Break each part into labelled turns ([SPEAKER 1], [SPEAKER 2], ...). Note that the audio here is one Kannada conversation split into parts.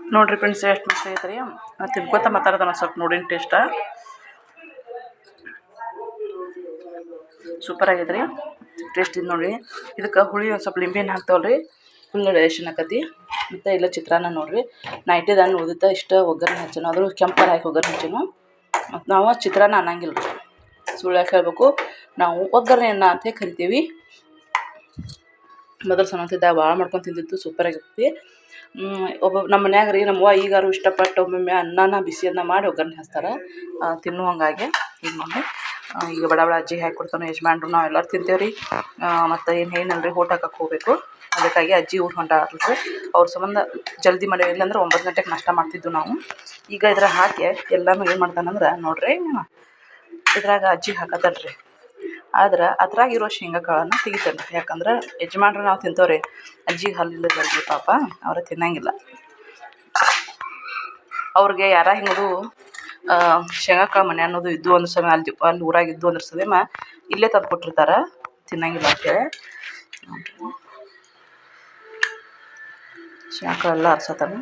[SPEAKER 1] ನೋಡ್ರಿ ಫ್ರೆಂಡ್ಸ್ ಎಷ್ಟು ಮಸ್ತ್ ಐತ್ರಿ ನಾ ತಿನ್ಕೋತ ಮಾತಾಡ್ತಾನ ಸ್ವಲ್ಪ ನೋಡಿನ ಟೇಸ್ಟ ಸೂಪರ್ ಆಗೈತ್ರಿ. ಟೇಸ್ಟ್ ಇದು ನೋಡ್ರಿ. ಇದಕ್ಕೆ ಹುಳಿ ಒಂದು ಸ್ವಲ್ಪ ಲಿಂಬೆಹಣ್ಣು ಹಾಕ್ತಾವಲ್ರಿ. ಫುಲ್ ರೇಷನ್ ಆಕತಿ ಮತ್ತು ಇಲ್ಲ ಚಿತ್ರಾನ್ನ ನೋಡ್ರಿ. ನೈಟೇದು ಹಣ್ಣು ಉಳಿದಿತ್ತ, ಇಷ್ಟ ಒಗ್ಗರಣೆ ಹಚ್ಚೋಣ ಅದ್ರ ಕೆಂಪು ಹಾಕಿ ಒಗ್ಗರಣೆ ಹಚ್ಚನು. ಮತ್ತು ನಾವು ಚಿತ್ರಾನ್ನ ಅನ್ನಂಗಿಲ್ಲ ರೀ ಸುಳ್ಳು ಹೇಳ್ಬೇಕು? ನಾವು ಒಗ್ಗರಣೆ ಅನ್ನ ಅಂತ ಕರಿತೀವಿ. ಮೊದಲು ಸಣ್ಣಂತಿದ್ದ ಭಾಳ ಮಾಡ್ಕೊಂಡು ಸೂಪರ್ ಆಗಿರ್ತೈತಿ ಒಬ್ಬ ನಮ್ಮ ಮನ್ಯಾಗ ರೀ, ನಮ್ಮ ಅವ್ವ ಈಗಾರು ಇಷ್ಟಪಟ್ಟು ಒಮ್ಮೊಮ್ಮೆ ಅನ್ನನ ಬಿಸಿ ಅನ್ನ ಮಾಡಿ ಒಗ್ಗರಣೆ ಹಚ್ತಾರೆ. ತಿನ್ನುವಂಗಾಗೆ ಈಗ ನೋಡಿ ಈಗ ಬಡ ಬಡ ಅಜ್ಜಿ ಹಾಕಿ ಕೊಡ್ತಾನೆ ಯಜಮಾನ್ರು, ನಾವು ಎಲ್ಲರೂ ತಿಂತೇವೆ ರೀ. ಮತ್ತು ಏನು ಏನಲ್ಲ ರೀ ಊಟ ಹಾಕಕ್ಕೆ ಹೋಗಬೇಕು. ಅದಕ್ಕಾಗಿ ಅಜ್ಜಿ ಊರು ಹೊಂಟಾಡ್ರಿ ಅವ್ರ ಸಂಬಂಧ ಜಲ್ದಿ ಮಾಡಿ ಇಲ್ಲಾಂದ್ರೆ ಒಂಬತ್ತು ಗಂಟೆಗೆ ನಾಷ್ಟ ಮಾಡ್ತಿದ್ದು ನಾವು. ಈಗ ಇದ್ರ ಹಾಕಿ ಎಲ್ಲನೂ ಏನು ಮಾಡ್ತಾನಂದ್ರೆ ನೋಡ್ರಿ, ಇದ್ರಾಗ ಅಜ್ಜಿ ಹಾಕತ್ತಲ್ರಿ ಆದ್ರೆ ಅದ್ರಾಗ ಇರೋ ಶೇಂಗಾ ಕಾಳನ್ನು ತೆಗಿತಾನೆ. ಯಾಕಂದ್ರೆ ಯಜಮಾನ್ರು ನಾವು ತಿಂತವ್ರಿ ಅಜ್ಜಿಗೆ ಹಲ್ಲಿಲ್ಲದಲ್ರಿ ಪಾಪ, ಅವ್ರು ತಿನ್ನಂಗಿಲ್ಲ. ಅವ್ರಿಗೆ ಯಾರ ಹಿಂಗದು ಶೇಂಗಾ ಕಾಳು ಮನೆ ಅನ್ನೋದು ಇದ್ದು ಒಂದು ಸಮಯ ಅಲ್ಲಿ ಅಲ್ಲಿ ಊರಾಗ ಇದ್ದು ಅಂದ್ರೆ ಸದೇಮ ಇಲ್ಲೇ ತಂದು ಕೊಟ್ಟಿರ್ತಾರೆ, ತಿನ್ನಂಗಿಲ್ಲ ಅಂತೇಳಿ ಶೇಂಗಾ ಕಾಳು ಎಲ್ಲ ಅರ್ಸತಾನೆ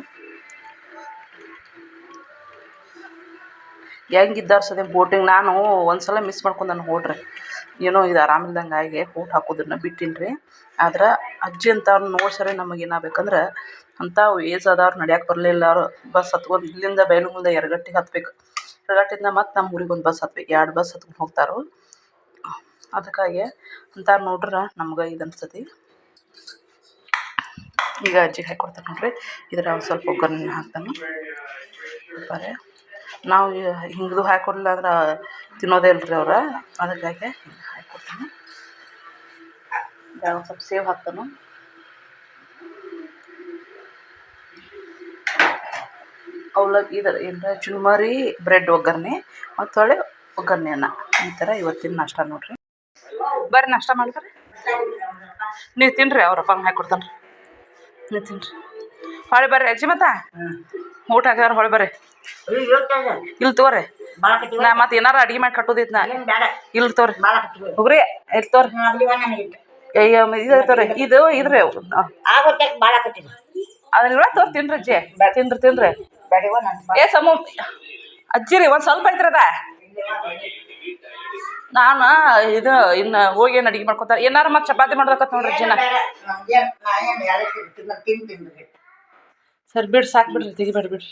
[SPEAKER 1] ಹೆಂಗಿದ್ದಾರ್ಸದೆ ಬೋಟಿಂಗ್, ನಾನು ಒಂದು ಸಲ ಮಿಸ್ ಮಾಡ್ಕೊಂಡು ನಾನು ಹೋಡ್ರಿ ಏನೋ ಇದು ಆರಾಮಿಲ್ದಂಗೆ ಆಗಿ ಊಟ ಹಾಕೋದನ್ನ ಬಿಟ್ಟಿನಿ ರೀ ಆದ್ರೆ ಅಜ್ಜಿ ಅಂತವ್ರನ್ನ ನೋಡಿ ನಮಗೆ ಏನಾಗಬೇಕಂದ್ರೆ ಅಂಥವು ಏಜ್ ಆದವ್ರು ನಡ್ಯಕ್ಕೆ ಬರಲಿಲ್ಲ ಅವರು ಬಸ್ ಹತ್ಕೊಂಡು ಇಲ್ಲಿಂದ ಬೈಲುಗುಂದ ಎರಗಟ್ಟಿಗೆ ಹತ್ಬೇಕು. ಎರಗಟ್ಟಿಂದ ಮತ್ತೆ ನಮ್ಮ ಊರಿಗೆ ಒಂದು ಬಸ್ ಹತ್ಬೇಕು. ಎರಡು ಬಸ್ ಹತ್ಕೊಂಡು ಹೋಗ್ತಾರೋ ಅದಕ್ಕಾಗಿ ಅಂಥವ್ರು ನೋಡ್ರೆ ನಮ್ಗೆ ಇದು ಅನ್ಸತಿ ಈಗ ಅಜ್ಜಿಗೆ ಹಾಕ್ಕೊಡ್ತಾನೆ ನೋಡ್ರಿ. ಇದ್ರ ಒಂದು ಸ್ವಲ್ಪ ಒಗ್ಗರಣೆ ಹಾಕ್ತಾನೆ. ಬರೇ. ನಾವು ಹಿಂಗದು ಹಾಕೊಡ್ಲಿಲ್ಲ ಅಂದ್ರೆ ತಿನ್ನೋದೇ ಇಲ್ರಿ ಅವ್ರು? ಅದಕ್ಕಾಗಿ ಹಾಕ್ಕೊಡ್ತೀನಿ ಒಂದು ಸ್ವಲ್ಪ ಸೇವ್ ಹಾಕ್ತಾನು? ಅವಲಕ್ಕಿ ಇದರ ಏನರ ಚುರುಮರಿ ಬ್ರೆಡ್ ಒಗ್ಗರಣೆ ಮತ್ತು ಹೊಳೆ ಒಗ್ಗರಣೆ ಅನ್ನ. ಈ ಥರ ಇವತ್ತಿನ ನಾಷ್ಟ ನೋಡ್ರಿ. ಬರ್ರಿ ನಾಷ್ಟ ಮಾಡ್ತಾರೆ ನೀವು ತಿನ್ನಿರಿ ಅವ್ರ ಅಪ್ಪಂಗೆ ಹಾಕ್ಕೊಡ್ತಾನೆ ರೀ ನೀವು ತಿನ್ನಿರಿ ಹೊಳೆ ಬರ್ರಿ ಅಜ್ಜಿ ಮತ್ತ? ಊಟ ಹಾಕಿದಾರೆ ಹೊಳೆ ಬರ್ರಿ. ಇಲ್ಲಿ ತಗೋರಿ. ನಾ ಮತ್ತೆ ಏನಾರ ಅಡಿಗೆ ಮಾಡಿ ಕಟ್ಟೋದಿತ್ತು ನಾ. ಇಲ್ಲಿ ತೋರಿ. ಹೋಗ್ರಿ ಇಲ್ಲಿ ತೋರಿ. ಇದು ತೋರಿ. ಇದು ಇದ್ರಿ. ಅದನ್ನ ಇವಳ ತೋರ್ ತಿನ್ರಿ ಅಜ್ಜಿ. ತಿನ್ರಿ ತಿನ್ರಿ. ಏ ಸಮ ಅಜ್ಜಿ ರೀ ಒಂದು ಸ್ವಲ್ಪ ಐತ್ರಿ ಅದ. ನಾನು ಇದು ಇನ್ನು ಹೋಗಿ ಏನು ಅಡಿಗೆ ಮಾಡ್ಕೊತಾರೆ. ಏನಾರ ಮತ್ತೆ ಚಪಾತಿ ಮಾಡ್ಬೇಕತ್ ನೋಡ್ರಿ ಅಜ್ಜಿನ. ಸರಿ ಬಿಡ್ರಿ ಸಾಕು ಬಿಡ್ರಿ ತೆಗಿಬೇಡ ಬಿಡ್ರಿ.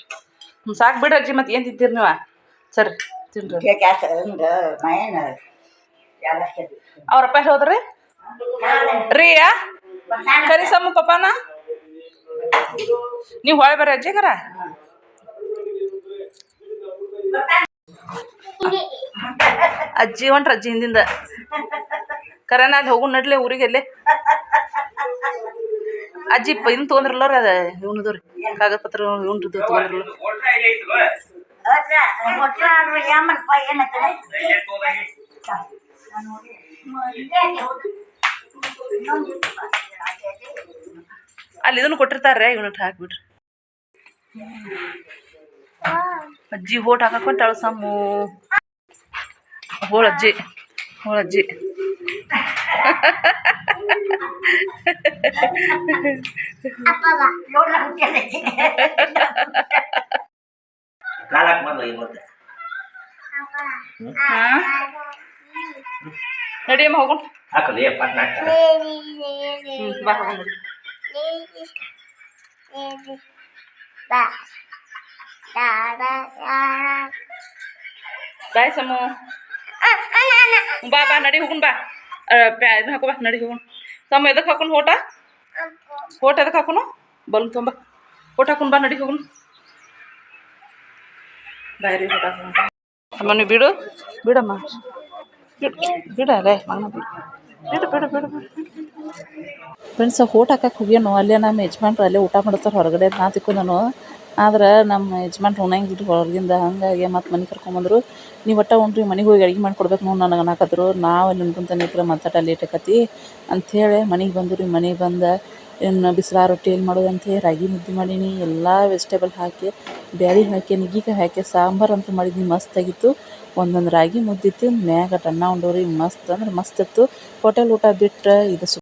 [SPEAKER 1] ಹ್ಞೂ ಸಾಕು ಬಿಡ್ರಿ ಅಜ್ಜಿ ಮತ್ತೆ ಏನು ತಿಂತೀರಿ ನೀವು? ಸರಿ ತಿನ್ರಿ. ಅವ್ರಪ್ಪ ಎಲ್ಲಿ ಹೋದ್ರಿ? ರೀಯಾ? ಸಮ ಪಪ್ಪಾನ? ನೀವು ಹೊಳೆ ಬರ್ರಿ ಅಜ್ಜಿಗಾರ? ಅಜ್ಜಿ ಹೊಂಟ್ರ ಅಜ್ಜಿ ಹಿಂದಿಂದ. ಕರೆನ ಅಲ್ಲಿ ಹೋಗು ನಡ್ಲೆ ಊರಿಗೆ ಅಲ್ಲೇ. ಅಜ್ಜಿ ಇನ್ನು ತೊಗೊಂಡ್ರಲ್ಲ ರೀ ಅದ ಇವನದು ರೀ. ಕಾಗದ ಪತ್ರ ಇವ್ನದು ತೊಗೊಂಡ್ರಲ್ಲ. ಅಲ್ಲಿ ಇದನ್ನು ಕೊಟ್ಟಿರ್ತಾರೆ ಇವನ್ನ ಹಾಕ್ಬಿಡ್ರಿ ಅಜ್ಜಿ ಹೋಟ್ ಹಾಕೊಂಟಾಳು ಸಮ್ಮು. ಹೋಳ ಅಜ್ಜಿ ಹೋಳ ಅಜ್ಜಿ.
[SPEAKER 2] ಕಾಲಕ್ಕೆ ಬಂದು ಇವತ್ತು
[SPEAKER 1] ಹಾ ನಡಿಯಮ್ಮ ಹೋಗೋಣ
[SPEAKER 2] ಹಾಕಲಿ ಪಟ್ನ
[SPEAKER 1] ಹ್ಞೂ ಬಾ ಹೋಗೋಣ ನಡಿ. ಬಾಯ್ ಸಮ್ಮು ಬಾ ಬಾ ನಡಿ ಹೋಗುನ್ ಬಾ ಪ್ಯಾ ಇದನ್ನ ಹಾಕೋ ಬಾ ನಡಿ ಹೋಗೋಣ ಸಮ್ಮ ಎದಕ್ಕೆ ಹಾಕೊಂಡು ಓಟ ಓಟ ಎದಕ್ಕೆ ಹಾಕೋನು ಬಲೂನ್ ತುಂಬ ಓಟ ಹಾಕೊಂಡು ಬಾ ನಡಿ ಹೋಗೋಣ ಹಾಕೋಣ ಬಿಡು. ಬಿಡಮ್ಮ. ಬಿಡು ಬಿಡಲೇ ಮಗನ ಬಿಡು. ಬಿಡು ಬಿಡು ಬಿಡು ಫ್ರೆಂಡ್ಸ್ ಊಟ ಹಾಕಕ್ಕೆ ಹೋಗ್ಯಾನು ಅಲ್ಲೇ ನಮ್ಮ ಯಜಮಾನ್ರು ಅಲ್ಲೇ ಊಟ ಮಾಡ್ತಾರೆ ಹೊರಗಡೆ ನಾ ತಿಕ್ಕೊಂಡನು ಆದ್ರೆ ನಮ್ಮ ಯಜಮಾನ್ರು ಉಣಂಗಿಲ್ಲ ಹೊರಗಿಂದ ಹಂಗಾಗಿ ಮತ್ತೆ ಮನೆ ಕರ್ಕೊಂಬಂದರು ನೀವು ಒಟ್ಟ ಉಂಟ್ರಿ ಮನೆಗೆ ಹೋಗಿ ಅಡ್ಗೆ ಮಾಡ್ಕೊಡ್ಬೇಕು ನೋಡಿ ನನಗೆ ಅನ್ನಕತ್ರು ನಾವು ಅಲ್ಲಿ ಉಣ್ಕೊಂತ ನಿಂತ್ರೆ ಮಾತಾಟ ಲೇಟ್ ಆಕತಿ ಅಂಥೇಳಿ ಮನೆಗೆ ಬಂದರು ರೀ ಮನೆಗೆ ಬಂದು ಇನ್ನು ಬಿಸ್ಲಾ ರೊಟ್ಟಿ ಏನು ಮಾಡೋದು ಅಂಥೇಳಿ ರಾಗಿ ಮುದ್ದೆ ಮಾಡೀನಿ, ಎಲ್ಲ ವೆಜಿಟೇಬಲ್ ಹಾಕಿ, ಬ್ಯಾಳಿ ಹಾಕಿ, ನುಗ್ಗಿಕಾಯಿ ಹಾಕಿ, ಸಾಂಬಾರು ಅಂತ ಮಾಡಿದ್ನಿ, ಮಸ್ತ್ ಆಗಿತ್ತು. ಒಂದೊಂದು ರಾಗಿ ಮುದ್ದಿತ್ತು ಮ್ಯಾಗ ಅನ್ನ ಉಂಡವ್ರಿ, ಮಸ್ತ್, ಅಂದ್ರೆ ಮಸ್ತ್ ಇತ್ತು. ಹೋಟೆಲ್ ಊಟ ಬಿಟ್ಟು ಇದು